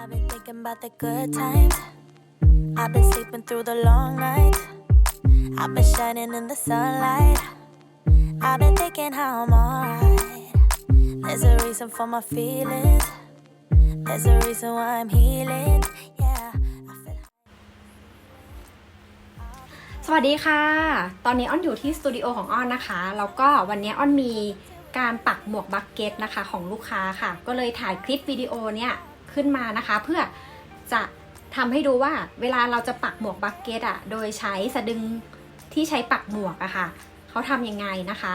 I've been thinking about the good times. I've been sleeping through the long nights. I've been shining in the sunlight. I've been thinking how I'm alright. There's a reason for my feelings. There's a reason why I'm healing. Yeah. I feel สวัสดีค่ะ ตอนนี้อ้อนอยู่ที่สตูดิโอของอ้อนนะคะ แล้วก็วันนี้อ้อนมีการปักหมวกบักเก็ตนะคะของลูกค้าค่ะ ก็เลยถ่ายคลิปวิดีโอเนี่ย ขึ้นมานะคะ เพื่อจะทำให้ดูว่าเวลาเราจะปักหมวกบักเก็ตอะโดยใช้สะดึงที่ใช้ปักหมวกอะค่ะเขาทำยังไงนะคะ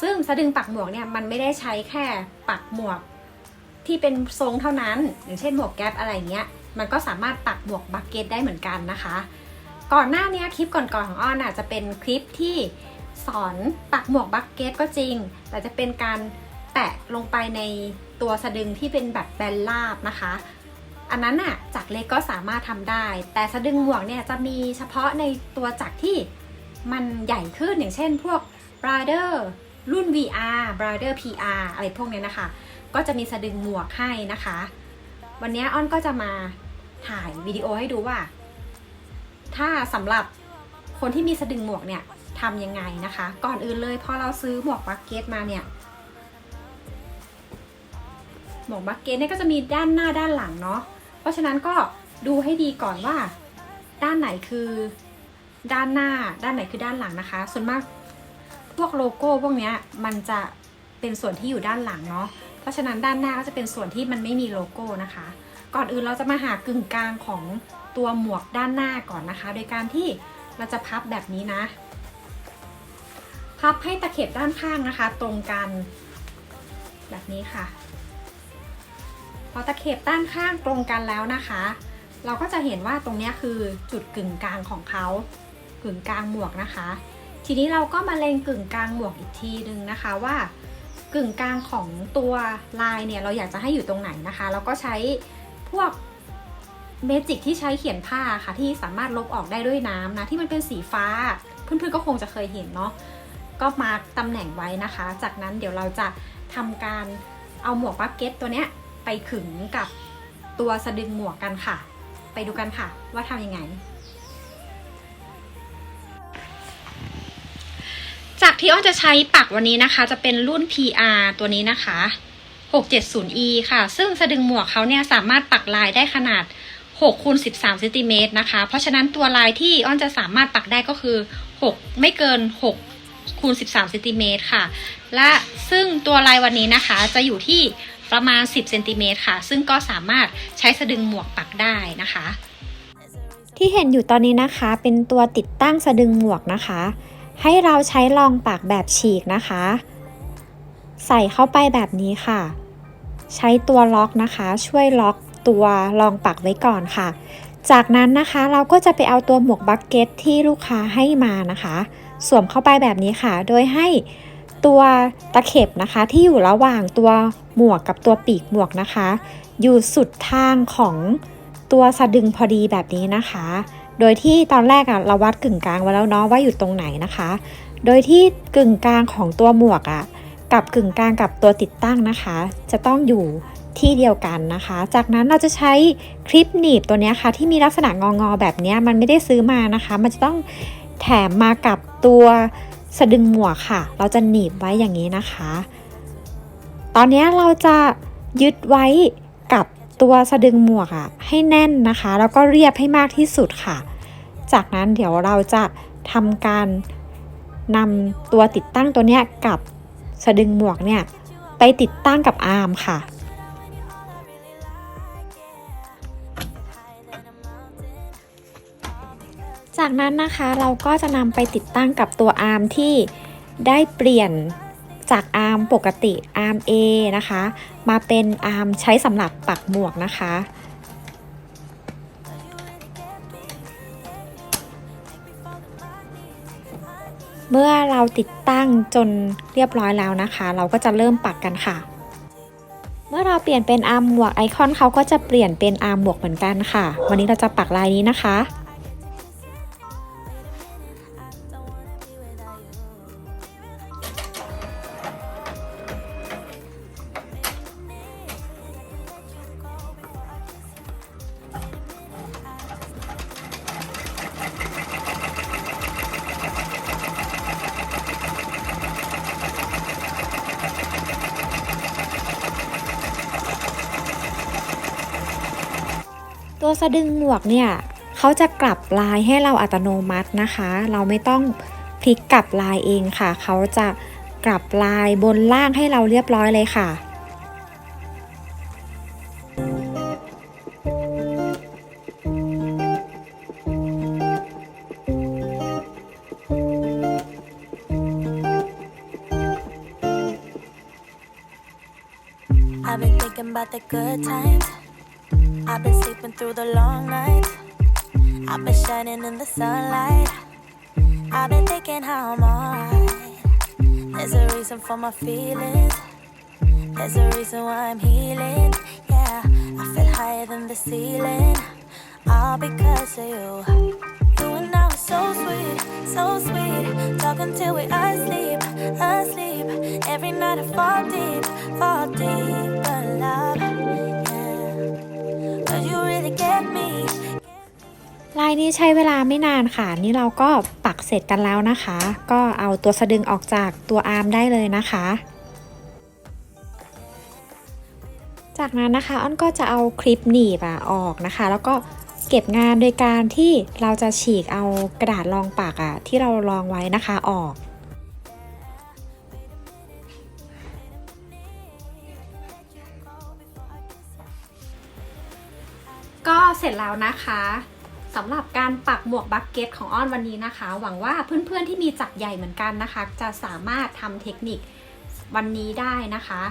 ซึ่งสะดึงปักหมวกเนี่ยมันไม่ได้ใช้แค่ปักหมวกที่เป็นทรงเท่านั้น อย่างเช่นหมวกแก๊ปอะไรเงี้ยมันก็สามารถปักหมวกบักเก็ตได้เหมือนกันนะคะ ก่อนหน้านี้คลิปก่อนๆของอ้อนอะจะเป็นคลิปที่สอนปักหมวกบักเก็ตก็จริง แต่จะเป็นการแตะลงไปใน ตัวสะดึงที่เป็นแบบแบนราบนะคะ อันนั้นน่ะจักรเล็กก็สามารถทำได้ แต่สะดึงหมวกเนี่ยจะมีเฉพาะในตัวจักรที่มันใหญ่ขึ้นอย่างเช่นพวก Brother รุ่น VR Brother PR อะไรพวกเนี้ยนะคะ ก็จะมีสะดึงหมวกให้นะคะ วันนี้อ้อนก็จะมาถ่ายวิดีโอให้ดูว่า ถ้าสำหรับคนที่มีสะดึงหมวกเนี่ยทำยังไงนะคะ ก่อนอื่นเลยพอเราซื้อหมวกบักเก็ตมาเนี่ย หมวกบักเก็ตเนี่ยก็จะมีด้านหน้าด้านหลังเนาะ เพราะฉะนั้นก็ดูให้ดีก่อนว่า ด้านไหนคือด้านหน้าด้านไหนคือด้านหลังนะคะ ส่วนมากพวกโลโก้พวกเนี้ยมันจะเป็นส่วนที่อยู่ด้านหลังเนาะ เพราะฉะนั้นด้านหน้าก็จะเป็นส่วนที่มันไม่มีโลโก้นะคะ ก่อนอื่นเราจะมาหากึ่งกลางของตัวหมวกด้านหน้าก่อนนะคะ โดยการที่เราจะพับแบบนี้นะ พับให้ตะเข็บด้านข้างนะคะ ตรงกัน แบบนี้ค่ะ พอตะเข็บด้านข้างตรงกันแล้วนะคะ เราก็จะเห็นว่าตรงนี้คือจุดกึ่งกลางของเขากึ่งกลางหมวกนะคะ ทีนี้เราก็มาเล็งกึ่งกลางหมวกอีกทีนึงนะคะว่ากึ่งกลางของตัวลายเนี่ยเราอยากจะให้อยู่ตรงไหนนะคะ แล้วก็ใช้พวกเมจิกที่ใช้เขียนผ้าค่ะที่สามารถลบออกได้ด้วยน้ำนะที่มันเป็นสีฟ้า เพื่อนๆก็คงจะเคยเห็นเนาะก็มาร์กตำแหน่งไว้นะคะ จากนั้นเดี๋ยวเราจะทำการเอาหมวกบักเก็ตตัวเนี้ย ไปขึงกับตัวสะดึงหมวกกันค่ะ ไปดูกันค่ะว่าทำยังไง จากที่อ้อนจะใช้ปักวันนี้นะคะ จะเป็นรุ่น PR ตัวนี้นะคะ 670e ค่ะ ซึ่งสะดึงหมวกเขาเนี่ยสามารถปักลายได้ขนาด6คูณ13เซนติเมตรนะคะ เพราะฉะนั้นตัวลายที่อ้อนจะสามารถปักได้ก็คือ 6 ไม่เกิน 6คูณ13เซนติเมตรค่ะ และซึ่งตัวลายวันนี้นะคะจะอยู่ที่ ประมาณ 10เซนติเมตรค่ะ ซึ่งก็สามารถใช้สะดึงหมวกปักได้นะคะ ที่เห็นอยู่ตอนนี้นะคะ เป็นตัวติดตั้งสะดึงหมวกนะคะ ให้เราใช้รองปากแบบฉีกนะคะ ใส่เข้าไปแบบนี้ค่ะ ใช้ตัวล็อกนะคะ ช่วยล็อกตัวรองปักไว้ก่อนค่ะ จากนั้นนะคะเราก็จะไปเอาตัวหมวกบักเก็ตที่ลูกค้าให้มานะคะ สวมเข้าไปแบบนี้ค่ะ โดยให้ ตัวตะเข็บนะคะที่อยู่ระหว่างตัวหมวกกับตัวปีกหมวกนะคะ อยู่สุดทางของตัวสะดึงพอดีแบบนี้นะคะ โดยที่ตอนแรกอะเราวัดกึ่งกลางไว้แล้วเนาะว่าอยู่ตรงไหนนะคะ โดยที่กึ่งกลางของตัวหมวกอะกับกึ่งกลางกับตัวติดตั้งนะคะ จะต้องอยู่ที่เดียวกันนะคะ จากนั้นเราจะใช้คลิปหนีบตัวนี้ค่ะ ที่มีลักษณะงองๆแบบนี้มันไม่ได้ซื้อมานะคะ มันจะต้องแถมมากับตัว สะดึงหมวกค่ะ เราจะหนีบไว้อย่างนี้นะคะ ตอนนี้เราจะยึดไว้กับตัวสะดึงหมวกอะให้แน่นนะคะ แล้วก็เรียบให้มากที่สุดค่ะ จากนั้นเดี๋ยวเราจะทำการนำตัวติดตั้งตัวเนี้ยกับสะดึงหมวกเนี่ยไปติดตั้งกับอาร์มค่ะ จากนั้นนะคะเราก็จะนำไปติดตั้งกับตัวอาร์มที่ได้เปลี่ยนจากอาร์มปกติอาร์ม A นะคะ มาเป็นอาร์มใช้สำหรับปักหมวกนะคะ เมื่อเราติดตั้งจนเรียบร้อยแล้วนะคะ เราก็จะเริ่มปักกันค่ะ เมื่อเราเปลี่ยนเป็นอาร์มหมวกไอคอนเขาก็จะเปลี่ยนเป็นอาร์มหมวกเหมือนกันค่ะ วันนี้เราจะปักลายนี้นะคะ ตัวสะดึงหมวกเนี่ยเขาจะกลับลายให้เราอัตโนมัตินะคะ เราไม่ต้องพลิกกลับลายเองค่ะ เขาจะกลับลายบนล่างให้เราเรียบร้อยเลยค่ะ I've been thinking about the good times. I've been sleeping through the long nights. I've been shining in the sunlight. I've been thinking how I'm alright. There's a reason for my feelings. There's a reason why I'm healing. Yeah, I feel higher than the ceiling. All because of you. You and I were so sweet, so sweet. Talking till we asleep, asleep. Every night I fall deep, fall deep. นี้ใช้เวลาไม่นานค่ะ นี่เราก็ปักเสร็จกันแล้วนะคะ ก็เอาตัวสะดึงออกจากตัวอาร์มได้เลยนะคะ จากนั้นนะคะอ้อนก็จะเอาคลิปหนีบอะออกนะคะ แล้วก็เก็บงานโดยการที่เราจะฉีกเอากระดาษรองปากอะที่เรารองไว้นะคะออกก็เสร็จแล้วนะคะ สำหรับการปักหมวกบักเก็ตของอ้อนวันนี้นะคะ หวังว่าเพื่อนๆที่มีจักรใหญ่เหมือนกันนะคะ จะสามารถทำเทคนิควันนี้ได้นะคะ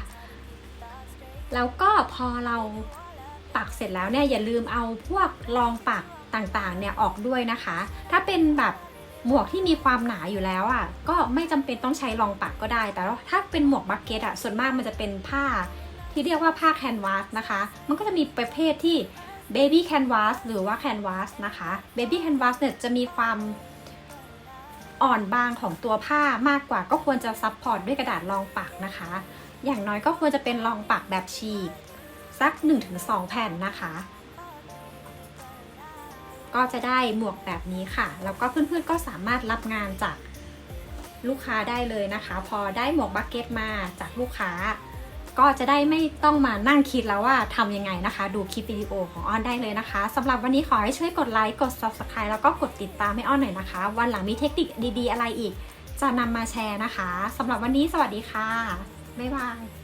แล้วก็พอเราปักเสร็จแล้วเนี่ยอย่าลืมเอาพวกรองปักต่างๆเนี่ยออกด้วยนะคะ ถ้าเป็นแบบหมวกที่มีความหนาอยู่แล้วอะก็ไม่จำเป็นต้องใช้รองปักก็ได้ แต่ถ้าเป็นหมวกบักเก็ตอะส่วนมากมันจะเป็นผ้าที่เรียกว่าผ้าแคนวาสนะคะ มันก็จะมีประเภทที่ Baby Canvas หรือว่า Canvas นะคะ Baby Canvas เนี่ยจะมีความอ่อนบางของตัวผ้ามากกว่าก็ควรจะซับพอร์ตด้วยกระดาษรองปักนะคะ อย่างน้อยก็ควรจะเป็นรองปักแบบฉีก สัก 1-2 แผ่นนะคะ ก็จะได้หมวกแบบนี้ค่ะ แล้วก็เพื่อนๆก็สามารถรับงานจากลูกค้าได้เลยนะคะ พอได้หมวกบักเก็ตมาจากลูกค้า ก็จะได้ไม่ต้องมานั่งคิดแล้วว่าทำยังไงนะคะ ดูคลิปวิดีโอของอ้อนได้เลยนะคะสำหรับวันนี้ขอให้ช่วยกดไลค์กด subscribe แล้วก็กดติดตามให้อ้อนหน่อยนะคะ วันหลังมีเทคนิคดี ๆ อะไรอีก จะนำมาแชร์นะคะสำหรับวันนี้สวัสดีค่ะบ๊ายบาย